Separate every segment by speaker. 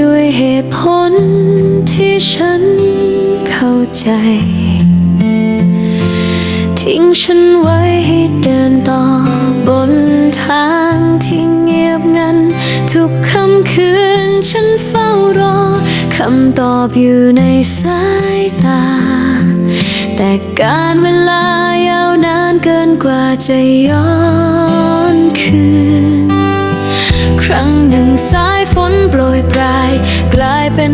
Speaker 1: ด้วยเหตุผลที่ฉันเข้าใจ ทิ้งฉันไว้ให้เดินต่อบนทางที่เงียบงัน ทุกคำคืนฉันเฝ้ารอคำตอบอยู่ในสายตา แต่การเวลายาวนานเกินกว่าจะย้อนคืน ครั้งหนึ่งสายฝนโปรยปลาย กลายเป็น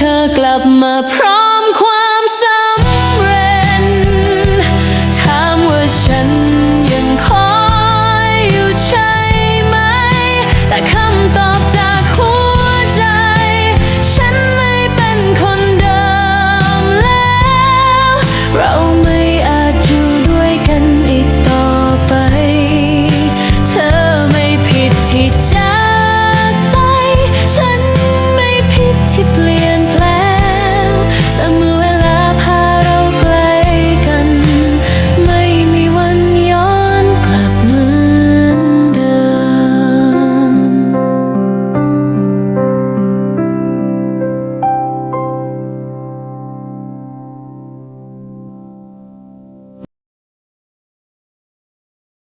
Speaker 1: ธอกลับมาพร้อม